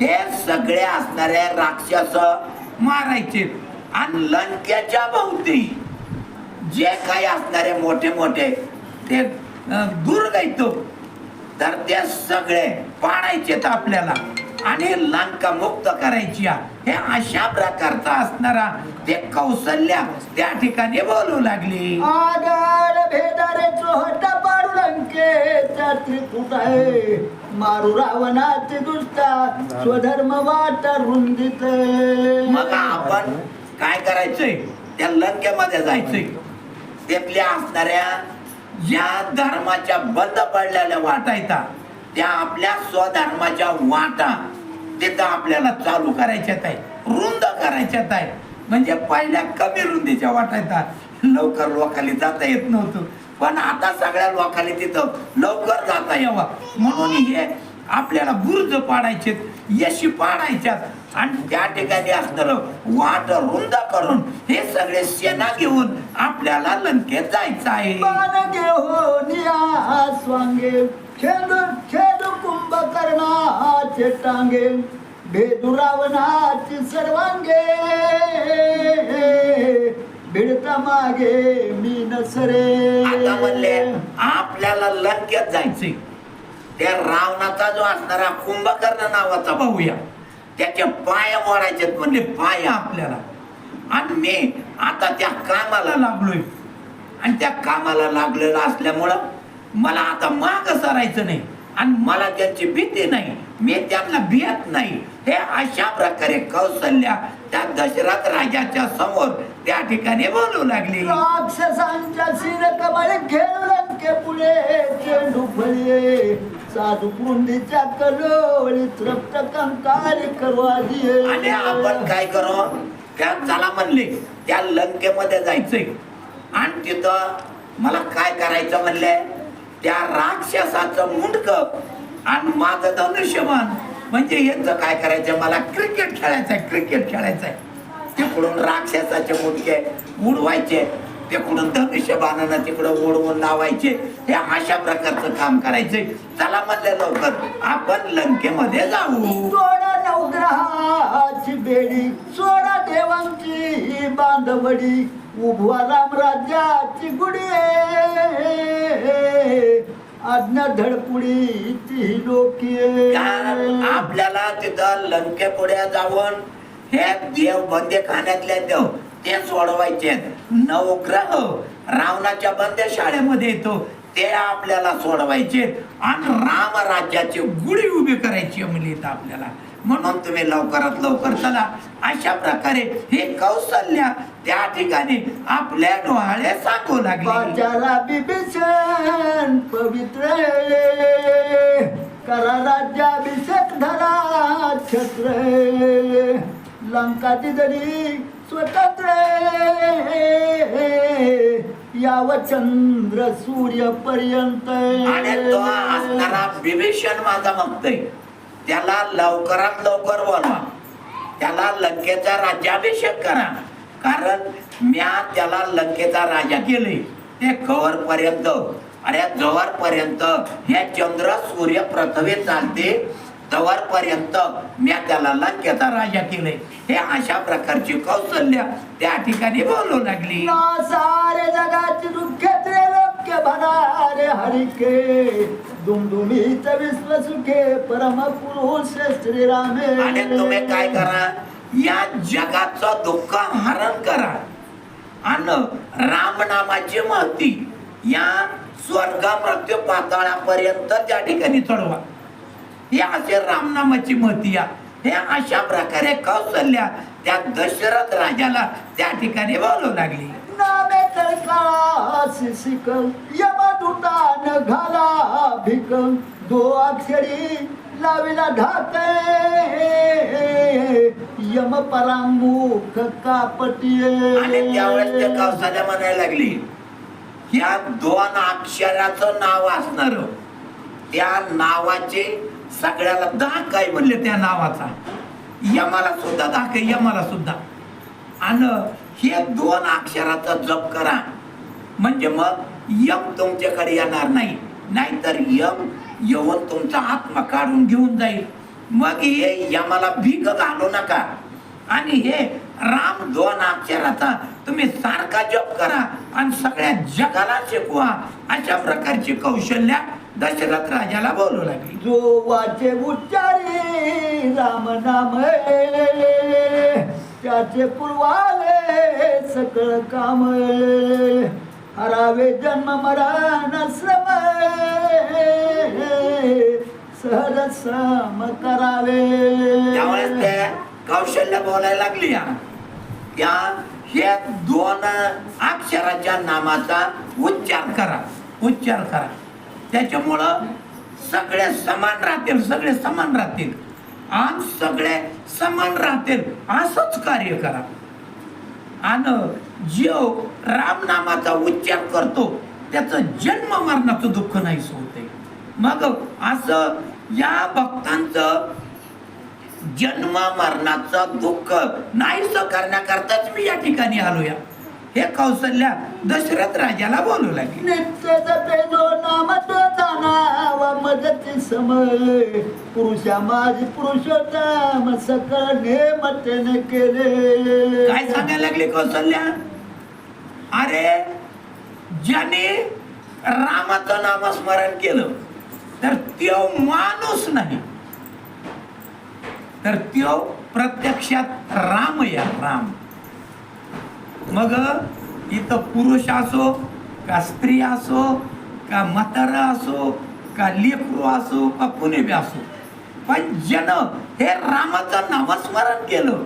हे सगळे असणारे राक्षस मारायचे. आणि लंकेच्या भोवती जे काही असणारे मोठे मोठे ते दूर दुर्ग तर ते सगळे पाडायचेत आपल्याला. आणि लंका मुक्त करायची. हे अशा प्रकारचा असणारा ते कौशल्या त्या ठिकाणी बोलू लागली. आगार भेदारे चोहट पाडू लंकेचा त्रिकुट आहे. मारू रावणाचे दुष्टा स्वधर्म वाट रुंदित मग आपण काय करायचंय? त्या लंकेमध्ये जायचंय. तेथल्या असणाऱ्या ज्या धर्माच्या बंद पडलेल्या वाटा येतात त्या आपल्या स्वधर्माच्या वाटा तिथं आपल्याला चालू करायच्यात आहे रुंद करायच्यात आहे. म्हणजे पहिल्या कमी रुंदीच्या वाटा येतात. लवकर लोकाली जाता येत नव्हतं. पण आता सगळ्या लोकांनी तिथं लवकर जाता यावा. म्हणून हे आपल्याला बुर्ज पाडायचे यशी पाडायच्यात. आणि त्या ठिकाणी असणार वाट रुंद करून हे सगळे सेना घेऊन आपल्याला लंकेत जायचं आहे. खेद खेद कुंभकर्णाचे टांगे भेदुरावणाची सर्वांगे. भिडता मागे मी नसरे. आता म्हणले आपल्याला लंकेत जायचे त्या रावणाचा जो असणारा कुंभकर्ण नावाचा भाऊया त्याचे पाय मोडायचे म्हणले पाय आपल्याला. आणि मी आता त्या कामाला लागलोय. आणि त्या कामाला लागलेलं असल्यामुळं मला आता माग सरायचं नाही आणि मला त्यांची भीती नाही. मी त्यांना भियत नाही. हे अशा प्रकारे कौशल्या त्या दशरथ राजाच्या समोर त्या ठिकाणी बोलू लागली. राक्षसांच्या शिर कमळ खेळू लंके पुढे चेंडू फळे. साधू कुंडीच्या कलोळी तृप्त कंकाळी करवाली आणि आपण काय करू? त्या चला म्हणले त्या लंकेमध्ये जायचंय. आणि तिथं मला काय करायचं म्हणले? त्या राक्षसाचं मुंडक आणि माझं धनुष्यमान. म्हणजे यांचं काय करायचं मला क्रिकेट खेळायचंय क्रिकेट खेळायचंय. तिकडून राक्षसाचे मुंडके उडवायचे तिकडून धनुष्यबाणानं तिकडं ओढवून लावायचे. हे अशा प्रकारचं काम करायचंय. चला म्हणले लवकर आपण लंकेमध्ये जाऊ. सोडा नवग्रहाची बेडी सोडा देवांची बांधवडी. उभवा रामराज्याची गुडी आज्ञा धडपुडी ती लोकी कारण आपल्याला तिथं लंके पुढ्या जाऊन हे देव बंदे खाण्यातले देव ते सोडवायचे नवग्रह रावणाच्या बंदे शाळेमध्ये येतो ते आपल्याला सोडवायचे आणि राम राज्याची गुढी उभी करायची म्हणजे आपल्याला. म्हणून तुम्ही लवकरात लवकर चला. अशा प्रकारे हे कौशल्य त्या ठिकाणी आपल्या डोहाळे सांगू लागले. बिभीषण पवित्र करा राज्याभिषेक धरा छत्र लंका तिजरी स्वतंत्र याव चंद्र सूर्य पर्यंत आणि तो असणारा विभीषण माझा मागतोय त्याला लवकरात लवकर बोलवा. त्याला लंकेचा राज्याभिषेक करा. कारण म्या त्याला लंकेचा राजा केले. ते कवर पर्यंत अरे जवळ पर्यंत हे चंद्र सूर्य पृथ्वी चालते तवर पर्यंत म्या त्याला लंकेचा राजा केले. हे अशा प्रकारची कौशल्य त्या ठिकाणी बोलू लागली. सारे जगाची दुःखे त्रैलोक्य भरारे हरिके. दुमदुमीत विश्व सुखे परम पुरुष श्रीरामे. आणि तुम्ही काय करा? या जगाचं दुःख हरण करा. आणि रामनामाची महती या स्वर्ग मृत्यू पाताळापर्यंत त्या ठिकाणी चढवा. हे असे रामनामाची महती या. हे अशा प्रकारे कौशल्या त्या दशरथ राजाला त्या ठिकाणी बोलू लागली. नामे तळका शिशिक यमदूतान घाला भिक दो अक्षरी लाविला ढाके यम परामुख कापटी आणि त्यावेळेस ते कौशल्या म्हणायला लागली या दोन अक्षराचं नाव असणार. त्या नावाचे सगळ्याला दाख काय म्हणले त्या नावाचा. यमाला सुद्धा दाख आहे यमाला सुद्धा. आणि हे दोन अक्षराचा जप करा. म्हणजे मग यम तुमच्याकडे येणार नाही. नाहीतर यम येऊन तुमचा आत्मा काढून घेऊन जाईल. मग हे यमाला भीक घालू नका. आणि हे राम दोन अक्षराचा तुम्ही सारखा जप करा आणि सगळ्या जगाला शिकवा. अशा प्रकारची कौशल्य दशरथ राजाला बोलू लागली. जो वाचे उच्चारी राम नाम त्याचे पुरवाले सकळ काम हरावे जन्म मरण श्रम सहज सम करावे. त्यावेळेस ते कौशल्य बोलायला लागली या. त्या हे दोन अक्षराच्या नामाचा उच्चार करा. उच्चार करा. त्याच्यामुळं सगळे समान राहतील सगळे समान राहतील. आणि सगळे समान राहतील असंच कार्य करा. आणि जो रामनामाचा उच्चार करतो त्याचं जन्म मरणाचं दुःख नाही होते. मग असं या भक्तांचं जन्म मरणाचं दुःख नाहीस करण्याकरताच मी या ठिकाणी आलोया. हे कौशल्या दशरथ राजाला बोलू लागले. मदती समय. पुरुषा माझी पुरुषोत्तम सकळ नेमतेने केले. काय सांगायला लागले कौशल्या अरे ज्याने रामाचं नामस्मरण केलं तर त्यो माणूस नाही. तर त्यो प्रत्यक्षात राम या राम. मग इथं पुरुष असो का स्त्री असो का म्हातारा असो का लेकरू असो का कुणी बी असो. पण जन हे रामाचं नामस्मरण केलं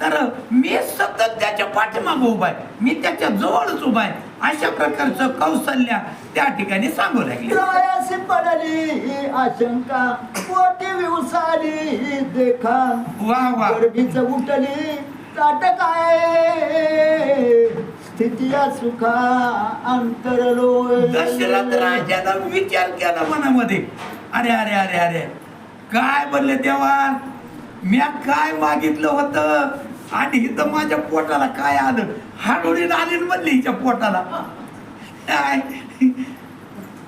तर मी सतत त्याच्या पाठीमागं उभा आहे. मी त्याच्या जवळच उभा आहे. अशा प्रकारचं कौशल्य त्या ठिकाणी सांगू लागले. पडली आशंका पोटी विवसाली देखा. वा वा. गर्भीच उठली आहे स्थितीया सुखा अंतरलो दशरथ राजानं विचार केला मनामध्ये. अरे अरे अरे अरे. काय बोलले तेव्हा म्या काय मागितलं होतं? आणि इथं माझ्या पोटाला काय आलं? हाडोळी आली म्हणली हिच्या पोटाला. काय?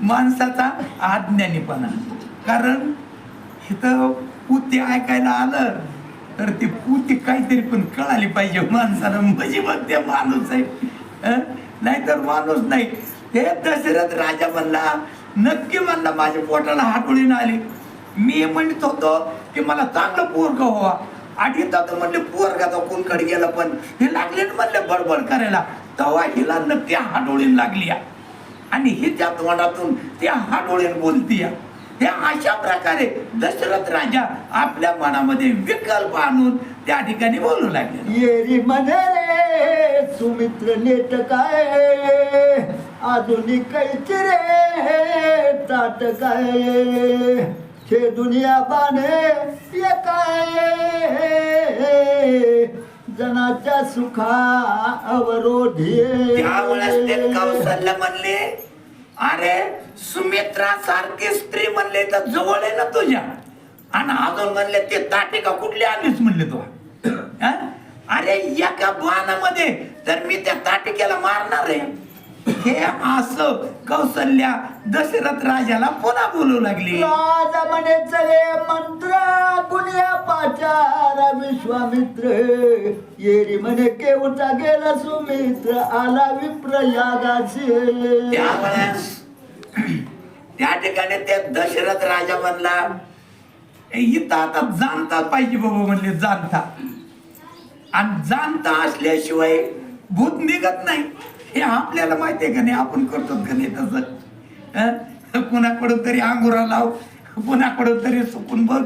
माणसाचा आज्ञानीपणा. कारण इथं पुती ऐकायला आलं. तर ती पुती काहीतरी पण कळाली पाहिजे माणसाला. म्हणजे मग ते माणूस आहे. नाहीतर माणूस नाही. हे दशरथ राजा म्हणला नक्की म्हणला माझ्या पोटाला हाटोळीन आली. मी म्हणत होतो की मला चांगलं पोरग व्हावा आठी तर म्हणले पोरगा तो कोणकडे गेला पण. हे लागले ना म्हणले बडबड करायला. तेव्हा हिला नक्की हाडोळीन लागली या. आणि हिच्या तोंडातून त्या हाडोळीन बोलतीया हे अशा प्रकारे दशरथ राजा आपल्या मनामध्ये विकल्प आणून त्या ठिकाणी बोलू लागले. येरी म्हणे रे सुमित्र नेट काय? कैची रे ताट काय? हे दुनिया बाने ये काय? जनाच्या सुखा अवरोधी त्यावेळेस ते कौशल्य म्हणले अरे सुमित्रा सारखी स्त्री म्हणले तर जवळ आहे ना तुझ्या? आणि अजून म्हणले ते ताटिका कुठली आलीच म्हणले तू? अरे एका बाणामध्ये तर मी त्या ताटिकेला मारणार आहे. हे असं कौशल्या दशरथ राजाला पुन्हा बोलू लागली. राजा म्हणे चले मंत्र गुन्या पाचार विश्वामित्र येरी म्हणे केवचा गेला सुमित्र आला विप्र यागाचे त्यावेळेस त्या ठिकाणी ते दशरथ राजा म्हणला इथं आता जाणता पाहिजे बाबा म्हणले जाणता. आणि जाणता असल्याशिवाय भूत निघत नाही. हे आपल्याला माहिती आहे का नाही? आपण करतो का नाही तसं? कुणाकडून तरी अंगुरा लाव कुणाकडून तरी सुकून बघ.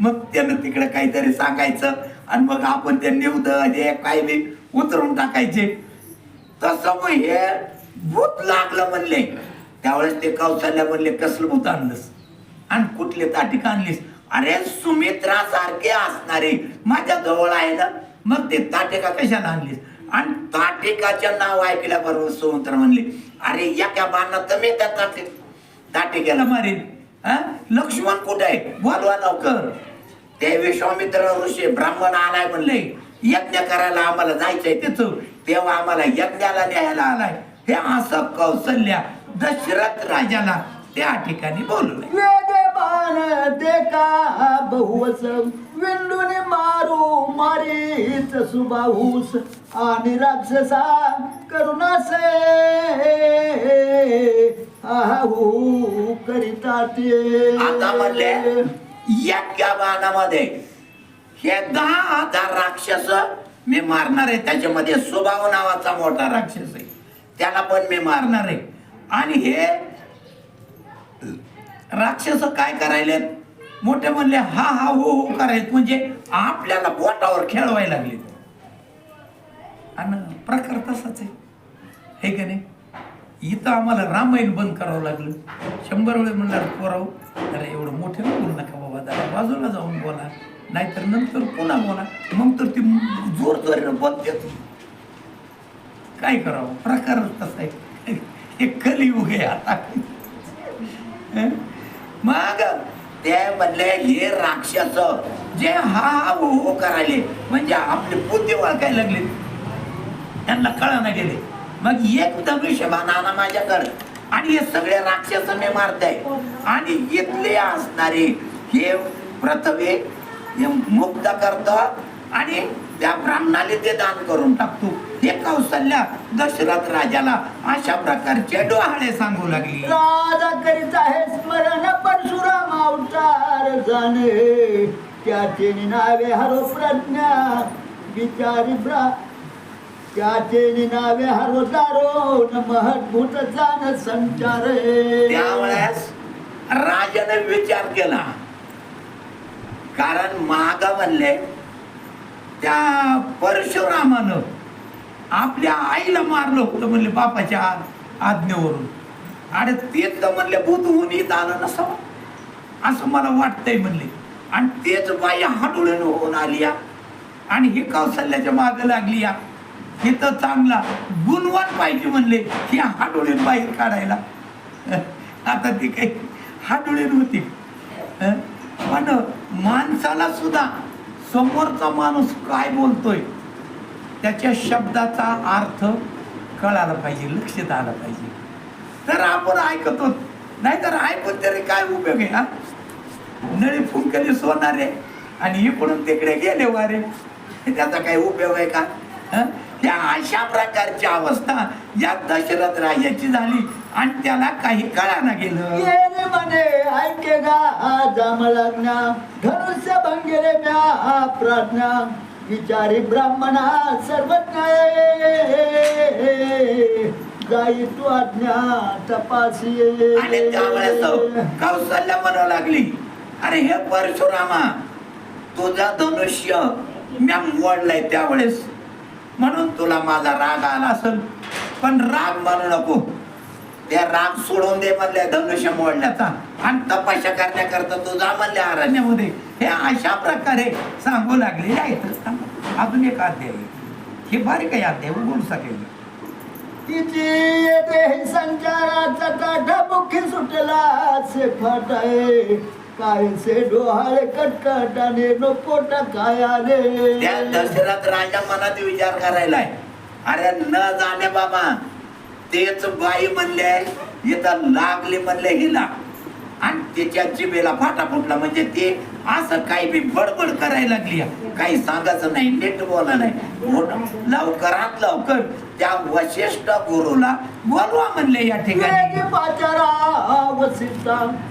मग त्यानं तिकडे काहीतरी सांगायचं आणि मग आपण ते निवद हे काय बी उतरून टाकायचे. तसं मग हे भूत लागलं म्हणले. त्यावेळेस ते कौशल्य म्हणले कसलं भूत आणलंस? आणि कुठले ताटिक आणलीस? अरे सुमित्रा सारखे असणारे. माझ्या जवळ आहे ना? मग ते ताटिका कशाला आणलीस? आणि ताटिकाचं नाव ऐकल्याबरोबर सुमित्र म्हणले अरे या क्या बांधणार तर मी त्या ताटे ताटिकेला मारेन. हा? लक्ष्मण कुठे आहे? बोलवा लवकर. ते विश्वामित्र ऋषी ब्राह्मण आलाय म्हणले यज्ञ करायला आम्हाला जायचंय त्याच तेव्हा आम्हाला यज्ञाला न्यायला आलाय. हे असं कौशल्या दशरथ राजाला त्या ठिकाणी बोलवलंय. वेगे बाण ते का बहुवस विंडून मारू मारीच सुबाहूस आणि राक्षसा करुणासे आहू करिता ते आता म्हणले या बाणामध्ये हे दहा हजार राक्षस मी मारणार आहे. त्याच्यामध्ये स्वभाव नावाचा मोठा राक्षस आहे. त्याला पण मी मारणार आहे. आणि हे राक्षस काय करायले मोठे म्हणले हा हा हो हो करायत म्हणजे आपल्याला बोटावर खेळवायला लागले आणि प्रकार तसाच आहे. हे का नाही? इथं आम्हाला रामायण बंद करावं लागलं. शंभर वेळे म्हणणार पोराव अरे एवढं मोठे बोलू नका बाबा दादा बाजूला जाऊन बोला. नाहीतर नंतर पुन्हा बोला. मग तर ती जोर जोरीनं बोलते काय करावं? प्रकार तसा आहे. हे कलियुग आहे आता मग ते म्हणले हे राक्षस जे हा हा हो हो करायले म्हणजे आपले बुद्धी ओळखायला लागले. त्यांना कळना गेले. मग एक धनुष्यबाण आणा माझ्याकडे. आणि हे सगळे राक्षस मी मारताय. आणि इथले असणारे हे प्रथमे हे मुक्त करतो आणि त्या ब्राह्मणाला ते दान करून टाकतो. हे कौशल्या दशरथ राजाला अशा प्रकारचे डोहाळे सांगू लागली. राजा करीत आहे स्मरण परशुराम अवतार जाणे. त्याचे नावे हरो प्रज्ञा विचारी त्याचे नावे हरो दारो न महत्भूत जाण संचार. त्यावेळेस राजाने विचार केला. कारण महाग म्हणले त्या परशुरामानं आपल्या आईला मारलं होतं म्हणले बापाच्या आज्ञेवरून. आणि तेच तर म्हणले भूत होऊन इथं आलं नसावं. असं मला वाटतंय म्हणले. आणि तेच बाई हाडुळीनं होऊन आली या. आणि हे कौशल्याच्या मागे लागली या. हे तर चांगला गुणवान पाहिजे म्हणले ही हाडोळीन बाहेर काढायला. आता ती काही हाडोळीन होती. पण माणसाला सुद्धा समोरचा माणूस काय बोलतोय? त्याच्या शब्दाचा अर्थ कळाला पाहिजे लक्षात आला पाहिजे. तर आपण ऐकतो नाहीतर ऐकून तरी काय उपयोग आहे हा? नळी फुंकली सोनारे आणि इकडून तिकडे गेले वारे. त्याचा काही उपयोग आहे का? हं? या अशा प्रकारची अवस्था या दशरथ राजाची झाली आणि त्याला काही कळाना गेलं. ये रे मने ऐके गा जाम धनुष्य भंगेरे म्या प्राज्ञा विचारी ब्राह्मणा सर्वज्ञ जाई तू आज्ञा तपासी आणि त्यावेळेस कौशल्य म्हणू लागली. अरे हे परशुरामा तुझा धनुष्य म्या मोडलाय त्यावेळेस. म्हणून तुला माझा राग आला असेल. पण राग म्हणू नको. ते राग सोडून दे म्हणले धनुष्य मोडण्याचा आणि तपस्या करण्याकरता तुझा म्हणले अरण्यामध्ये हे अशा प्रकारे सांगू लागले आहेत. अजून एक अध्याय आहे. हे बारीक आहे अध्याय उघडू सकेल तिची संचाराचा काठा मुखी सुटला से फाटाय काय से डोहाळे कटकटाने नो पोटा काय आले त्या दशरथ राजा मनात विचार करायलाय अरे न जाणे बाबा तेच बाई म्हणले इथं लागली म्हणले हिला. आणि त्याच्या जिबेला फाटा फुटला म्हणजे ते असं काही बी बडबड करायला लागली. काही सांगायचं नाही नीट बोला नाही. लवकरात लवकर त्या वशिष्ठ गुरुला बोलवा म्हणले या ठिकाणी.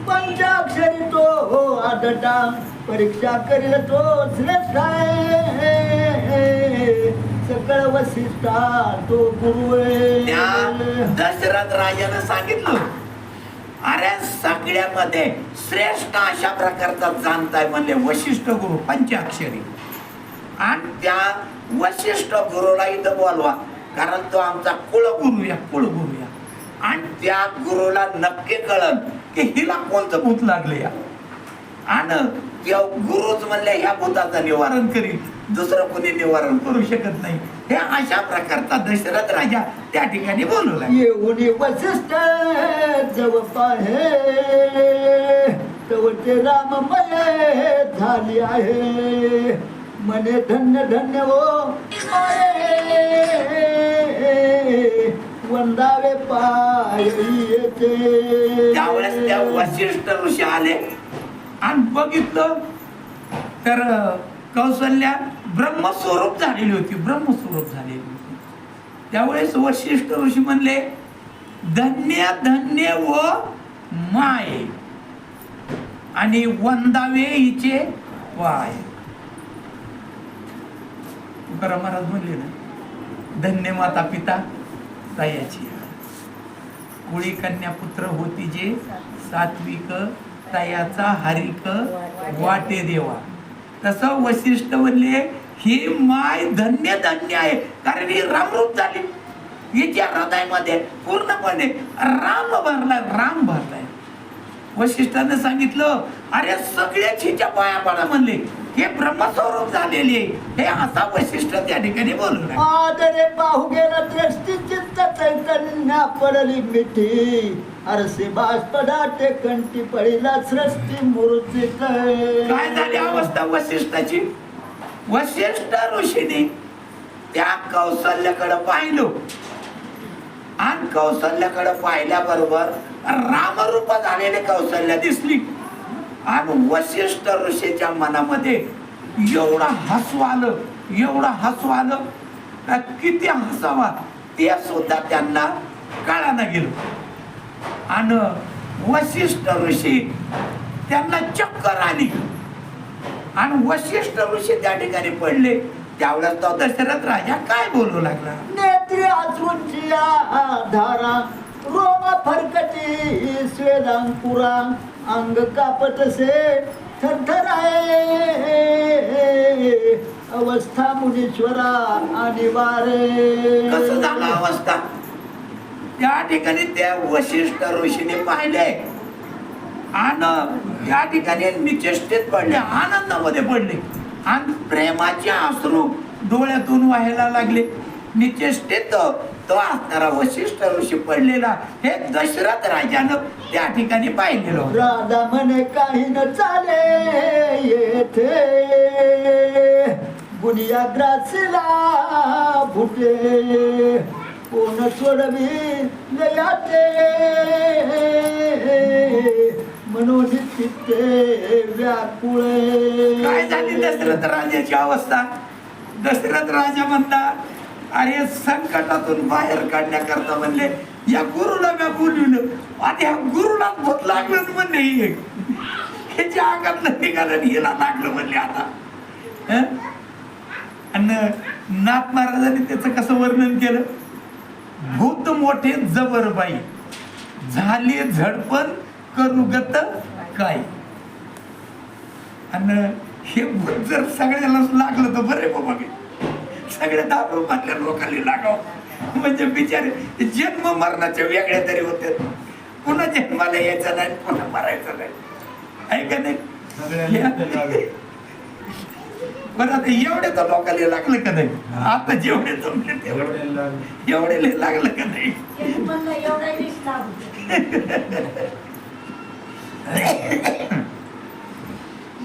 पंचाक्षरी तो हो आदटा परीक्षा करील तो श्रेष्ठ आहे. सकळ वसिष्ठा तो त्या दशरथ राजानं सांगितलं अरे सगळ्यामध्ये श्रेष्ठ अशा प्रकारचा जाणताय म्हणले वशिष्ठ गुरु पंचाक्षरी. आणि त्या वशिष्ठ गुरुला इथं बोलवा कारण तो आमचा कुलगुरु या कुलगुरु या. आणि त्या गुरुला नक्की कळल की हिला कोणतं भूत लागले या. आणि गुरुच म्हणले ह्या भूताचं निवारण करील दुसरं कोणी निवारण करू शकत नाही. हे अशा प्रकारचा दशरथ राजा त्या ठिकाणी बोलू लागला. येऊन वसिष्ठ जव पाहे. तव ते राममय झाली आहे. मने धन्य धन्य हो. वंदावे पाय त्यावेळेस त्या वशिष्ठ ऋषी आले आणि बघितलं तर कौशल्या ब्रह्मस्वरूप झालेली होती ब्रह्मस्वरूप झालेली होती. त्यावेळेस वशिष्ठ ऋषी म्हणले धन्य धन्य व माय आणि वंदावे हिचे वाय. तुकाराम महाराज म्हणले ना धन्य माता पिता तयाची कुळी कन्या पुत्र होती जे सात्विक तयाचा हरिक वाटे देवा. तसं वशिष्ठ म्हणले ही माय धन्य धन्य आहे. कारण ही रामरूप झाली. हिच्या हृदयामध्ये पूर्णपणे राम भरला राम भरलाय. वशिष्ठाने सांगितलं अरे सगळ्याच हिच्या पाया पडा म्हणले. हे ब्रह्मस्वरूप झालेले हे असा वशिष्ठ त्या ठिकाणी बोलू लागला. आदरे पाहू गेला दृष्टी चित्त चैतन्या पडली मिठी. अरसे बाष्पदाटे कंठी पडिला सृष्टी मूर्ती काय झाली अवस्था वशिष्ठाची? वशिष्ठ ऋषीने त्या कौशल्याकडे पाहिलं. आणि कौशल्याकडे पाहिल्याबरोबर रामरूप झालेले कौशल्य दिसली. आणि वशिष्ठ ऋषीच्या मनामध्ये एवढा हसू आलं एवढं हसू आलं का किती हसावा ते सुद्धा त्यांना कळानं गेलं. आणि वशिष्ठ ऋषी त्यांना चक्कर आली. आणि वशिष्ठ ऋषी त्या ठिकाणी पडले. त्यावेळेस तो दशरथ राजा काय बोलू लागला? नेत्री अश्रूंची धारा रोमा फरकटी स्वेदांकुरा अंग कापटसे थरथराए अवस्था मुनीश्वरा आणि वारे. कसं झालं अवस्था? त्या ठिकाणी त्या वशिष्ठ ऋषीने पाहिले. आणि या ठिकाणी निचेष्टेत पडले आनंदामध्ये पडले. आणि प्रेमाचे अश्रू डोळ्यातून व्हायला लागले. निचेष्टेत तो असणारा वशिष्ठ ऋषी पडलेला हे दशरथ राजानं त्या ठिकाणी पाहिलेलं राधा म्हणे काही न चाले येथे. गुनिया ग्रासला फुटे कोण सोडवी लयाते म्हणून चित्ते व्याकुळे. काय झाली दशरथ राजाची अवस्था? दशरथ राजा म्हणता अरे संकटातून बाहेर काढण्याकरता म्हणले या गुरुला मी बोलविलं. आणि ह्या गुरुला भूत लागलंच म्हणले हे ह्याच्या अंगातलं निघालं हिला लागलं म्हणले आता. हं? आणि नाथ महाराजांनी त्याचं कसं वर्णन केलं? भूत मोठे जबरबाई. झाले झडपण करू गत काय? आणि हे भूत जर सगळ्याला लागलं तर बरे बाबा. सगळ्या दारू मधल्या लोकांनी लागाव. म्हणजे बिचारे जन्म मरणाचे वेगळे तरी होते. पुन्हा जन्माला यायचं नाही पुन्हा मरायचं नाही. आहे का नाही? बरं आता एवढे तर लोकांना लागलं का नाही? आता जेवढे जमले तेवढे. एवढे लागलं. का नाही म्हणलं एवढा वीस लागू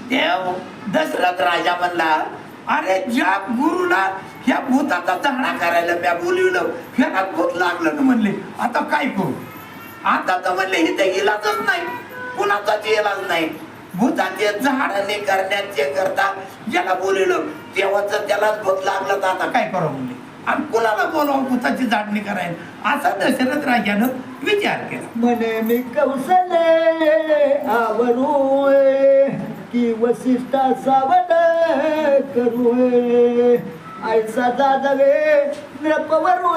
देव दशरथ राजा म्हणला अरे ज्या गुरुला ह्या भूताचा झाडा करायला म्या बोलविलं ह्याला भूत लागलं ना म्हणले आता काय करू? आता तर म्हणले इथे इलाजच नाही कुणाचाच इलाज नाही. भूताचे झाडणे करण्याचे करता ज्याला बोलविलं तेव्हाच त्यालाच भूत लागलं तर आता काय करू म्हणले? आणि कुणाला बोलावं भूताची झाडणी करायला असा दशरथ राजानं विचार केला. म्हणे मी कौशले आवरू की वसिष्ठा सावड करू ऐसा जादवे नृपवरू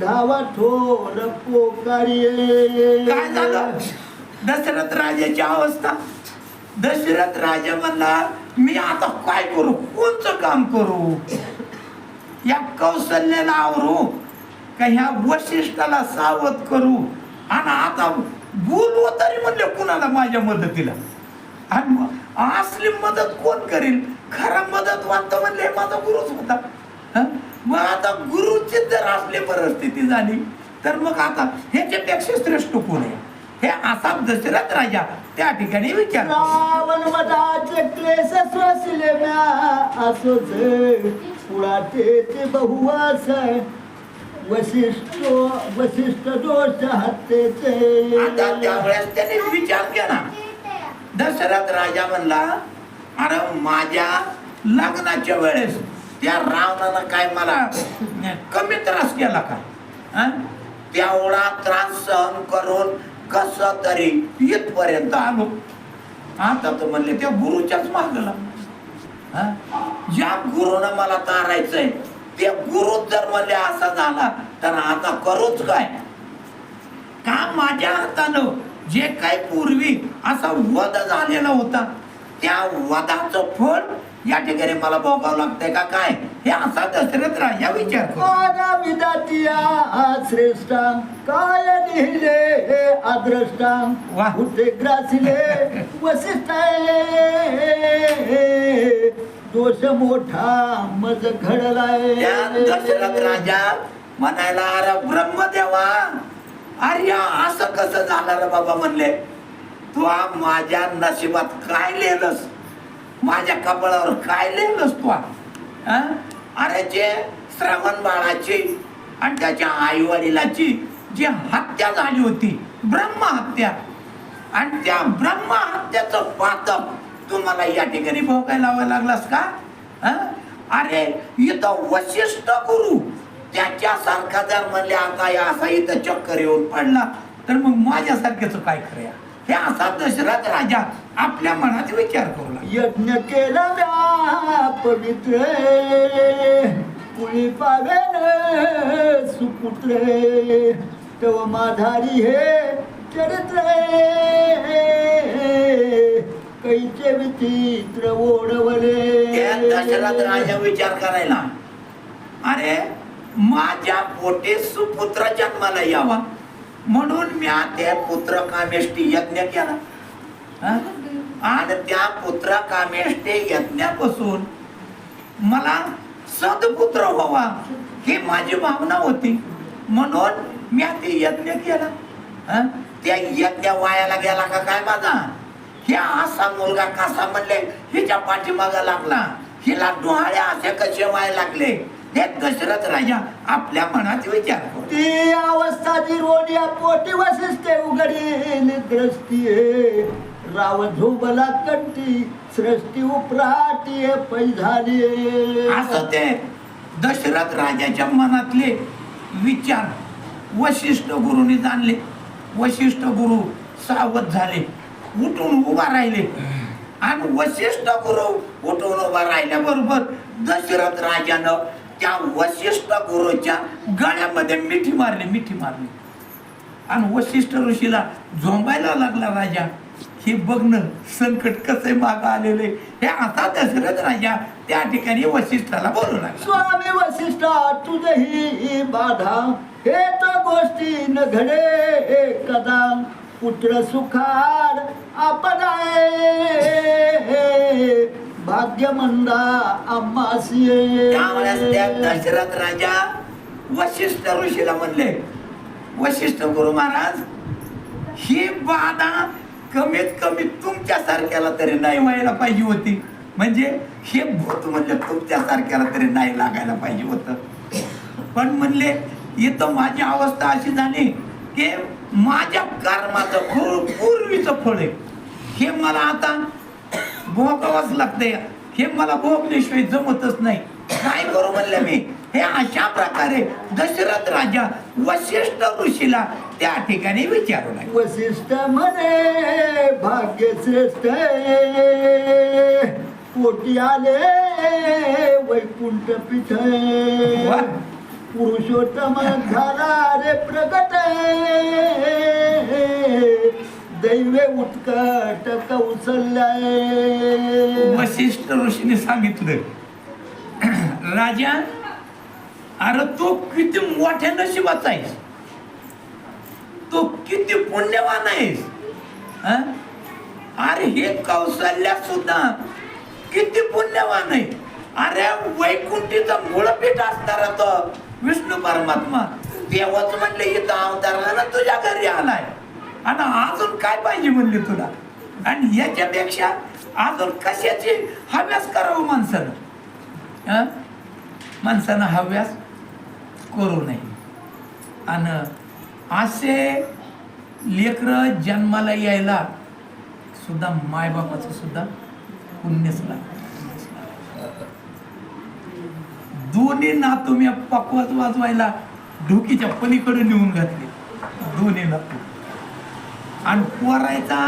धावा थोर पोकारिये काय झालं? दशरथ राजाची अवस्था? दशरथ राजा म्हणला मी आता काय करू? कोणचं काम करू? या कौशल्याला आवरू का ह्या वशिष्ठाला सावध करू? आणि आता बोलव तरी म्हणले कुणाला माझ्या मदतीला? आणि मग असली मदत कोण करेल? खरा मदत वाटतं म्हणले माझा गुरुच होता. मग आता गुरुची जर असली परिस्थिती झाली तर मग आता ह्याच्यापेक्षा श्रेष्ठ कोण आहे? हे असा दशरथ राजा त्या ठिकाणी विचार रावण मदाचे क्लेश स्वसिले म्या असोच पुळाचे ते बहुवास वशिष्ठ वशिष्ठ दोष हत्येचे आता त्यावेळेस त्याने विचार केला. दशरथ राजा म्हणला अरे माझ्या लग्नाच्या वेळेस त्या रावणानं काय मला कमी त्रास केला का? तेवढा त्रास सहन करून कस तरी इथपर्यंत आलो. आता तर म्हणले त्या गुरुच्याच मागला ज्या गुरुनं मला तारायचंय. त्या गुरु जर म्हणले असा झाला तर आता करूच काय? का माझ्या हातानं जे काही पूर्वी असा वध झालेला होता त्या वधाचं फळ या ठिकाणी मला भोगावं लागतंय का काय? हे असा दशरथ राजा विचार. माझ्या विदातिया श्रेष्ठा काय लिहिले हे अद्रष्टा वाह. होते ग्रासिले वसिष्ठ दोष मोठा मज घडलाय दशरथ राजा म्हणायला अरे ब्रह्मदेवा अरे असं कसं झालं रे बाबा म्हणले तू माझ्या नशिबात काय लिहिलंस माझ्या कपाळावर काय लिहिलंस तू? हं? अरे जे श्रावण बाळाची आणि त्याच्या आई वडिलाची जी हत्या झाली होती ब्रह्महत्या. आणि त्या ब्रह्महत्याचं पातक तुम्हाला या ठिकाणी भोगायला लावा लागलास का? हं? अरे इथं वशिष्ठ गुरु त्याच्यासारखा जर म्हणले आता या असा इथं चक्कर येऊन पडला तर मग माझ्यासारख्याच काय खरं हे असा दशरथ राजा आपल्या मनात विचार करू लागला. यज्ञ केला म्या पवित्र कुणी पावेन सुपुत्र. तव माधारी हे चरित्र कैचे विचित्र ओढवले. दशरथ राजा विचार करायला अरे माझ्या पोटे सुपुत्र जन्माला यावा. म्हणून मी ते पुत्र कामेष्टी यज्ञ केला. आणि त्या पुत्र कामेष्टी यज्ञापासून मला सदपुत्र व्हावा ही माझी भावना होती. म्हणून मी ते यज्ञ केला. त्या यज्ञ वायाला गेला का काय माझा? हे असा मुलगा कसा म्हणले? हिच्या पाठीमागा लागला. हिला डोहाळ्या असे कसे व्हायला लागले? हे दशरथ राजा आपल्या मनात विचार करतो ती अवस्था जी रोडिया पोटी वसिष्ठे उघडी दृष्टी राव झोबला कंठी सृष्टी उपराटी पै झाली असं ते दशरथ राजाच्या मनातले विचार वशिष्ठ गुरुनी जाणले. वशिष्ठ गुरु सावध झाले उठून उभा राहिले. आणि वशिष्ठ गुरु उठून उभा राहिल्याबरोबर दशरथ राजानं त्या वशिष्ठ गुरुच्या गळ्यामध्ये मिठी मारली मिठी मारली. आणि वशिष्ठ ऋषीला झोंबायला लागला राजा. हे बघणं संकट कसे माग आलेले हे आता दशरथ राजा त्या ठिकाणी वशिष्ठाला बोलू लागला. स्वामी वशिष्ठ तुझही बाधा. हे तर गोष्टी न घडे कदा. पुत्र सुखाड आपण भाग्य मंदा आम्हासी त्या दशरथ राजा वशिष्ठ ऋषीला म्हणले वशिष्ठ गुरु महाराज ही बाधा कमीत कमी तुमच्या सारख्याला तरी नाही व्हायला पाहिजे होती. म्हणजे हे भूत म्हणजे तुमच्या सारख्याला तरी नाही लागायला पाहिजे होतं. पण म्हणले इथं माझी अवस्था अशी झाली की माझ्या कर्माचं पूर्वीचं फळ आहे. हे मला आता भोगावंच लागतंय. हे मला भोगल्याशिवाय जमतच नाही. काय करू म्हणलं मी? हे अशा प्रकारे दशरथ राजा वशिष्ठ ऋषीला त्या ठिकाणी विचारू लागले. वसिष्ठ म्हणे भाग्य श्रेष्ठ पोटी आले वैकुंठ पीठ. पुरुषोत्तम झाला रे प्रगट दैवे उत्कट उचललाय वशिष्ठ ऋषीने सांगितलं राजा अरे तो किती मोठ्या नशिबाचा आहेस. तो किती पुण्यवान आहेस. अरे हे कौशल्या सुद्धा किती पुण्यवान आहे. अरे वैकुंठीचा मूळपीठ असणारा तो विष्णू परमात्मा. देवच म्हणले इथं अवतारला ना तुझ्या घरी आलाय. आणि अजून काय पाहिजे म्हणले तुला? आणि याच्यापेक्षा अजून कशाची हव्यास करावं माणसानं? माणसानं हव्यास करू नये. आणि असे लेकरं जन्माला यायला सुद्धा मायबापाचं सुद्धा पुण्यच लागतं. दोन्ही नातू मी पकवाज वाजवायला ढोकीच्या पलीकडे नेऊन घातले. दोन्ही नातू. आणि पोरायचा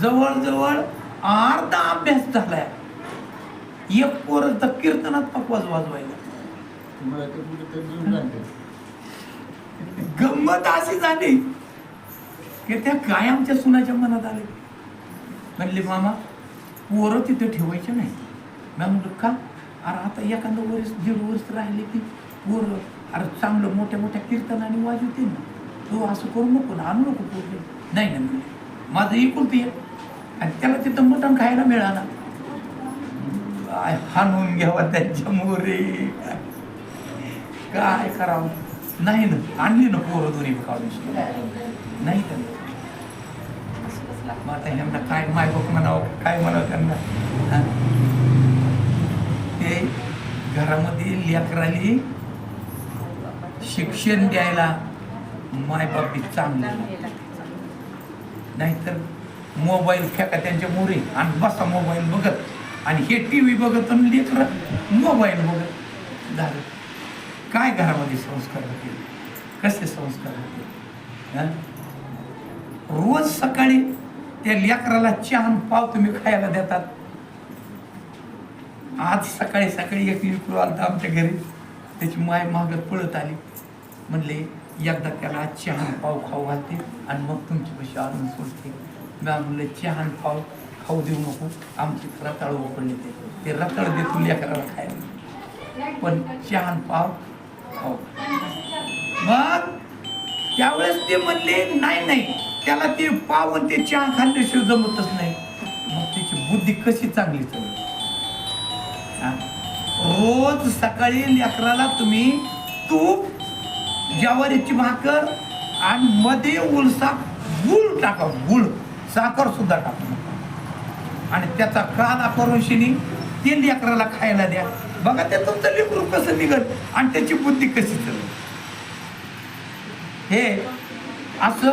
जवळजवळ अर्धा अभ्यास झालाय. एक पोर तर कीर्तनात पकवाज वाजवायला. गंमत अशी झाली की त्या काय आमच्या सुनाच्या मनात आले. म्हणले मामा पोरं तिथे ठेवायचे नाही. मी म्हणलं का? अरे आता एखादं वर्ष दीड वर्ष राहिले की पोरं अरे चांगलं मोठ्या मोठ्या कीर्तनाने वाजवते ना. तू असं करू नको ना आणू नको पोरं. नाही ना म्हणले माझं इकुलती आहे. आणि त्याला तिथं मटण खायला मिळाला. काय हाणून घ्यावा त्यांच्या मोरे? काय करावं? नाही ना आणली ना पोरं दोन्ही काढून नाही त्यांना मग आता ह्यांना काय मायबाप म्हणावं? काय म्हणावं त्यांना? ते घरामध्ये लेकराली शिक्षण द्यायला मायबाप चांगले नाहीतर मोबाईल फेका त्यांच्या मोरे आणि बसा मोबाईल बघत. आणि हे टी व्ही बघत आणि लेकरं मोबाईल बघत. झालं. काय घरामध्ये संस्कार होतील कसे संस्कार होतील रोज सकाळी त्या लेकराला चहा पाव तुम्ही खायला देतात. आज सकाळी सकाळी एक लेकरू आलता आमच्या घरी. त्याची माय मागत पळत आली. म्हणले एकदा त्याला चहान पाव खाऊ घालते आणि मग तुमची कशी आणून सोडते. मी म्हणलं चहान पाव खाऊ देऊ नको आमची रताळ पडले ते ते रताळ देतो लेकराला खायला. पण चहान पाव खाऊ. मग त्यावेळेस ते म्हणले नाही नाही त्याला ते पाव आणि ते चहा खाल्ल्याशिवाय जमतच नाही. मग त्याची बुद्धी कशी चांगली चालली रोज सकाळी लेकराला तुम्ही तूप ज्वारीची भाकर आणि मध्ये उलसा गुळ टाका गुळ. साखर सुद्धा टाकू. नका आणि त्याचा काला परवशिनी ते लेकराला खायला द्या. बघा ते तुमचं लेकरू कसं निघत आणि त्याची बुद्धी कशी चालेल हे असं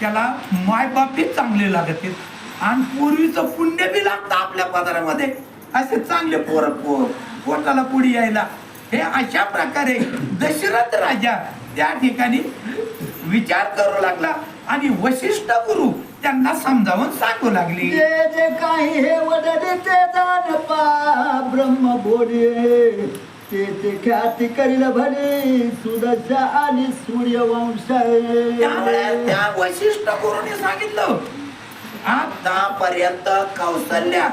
त्याला मायबापही चांगले लागत आणि पूर्वीचं पुण्य बी लागतं आपल्या पदारामध्ये. असे चांगले पोरं पोर पोटाला पुढे यायला. हे अशा प्रकारे दशरथ राजा त्या ठिकाणी विचार करू लागला आणि वशिष्ठ गुरु त्यांना समजावून सांगू लागली. जे जे काही हे वडले ते दान पा ब्रह्म बोले. ते ते ख्याती करील भले सुदशा आणि त्यामुळे सूर्यवंश त्या वैशिष्ट्य गुरुने सांगितलं आतापर्यंत कौशल्या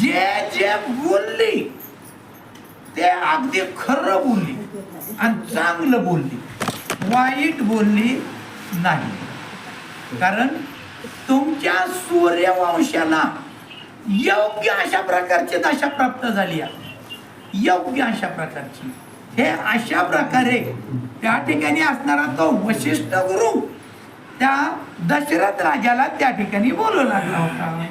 जे जे बोलली ते अगदी खरं बोलली आणि चांगलं बोलली. वाईट बोलली नाही. कारण तुमच्या सूर्यवंशाला योग्य अशा प्रकारची दशा प्राप्त झाली आहे. योग्य अशा प्रकारची. हे अशा प्रकारे त्या ठिकाणी असणारा तो वशिष्ठ गुरु त्या दशरथ राजाला त्या ठिकाणी बोलू लागला होता.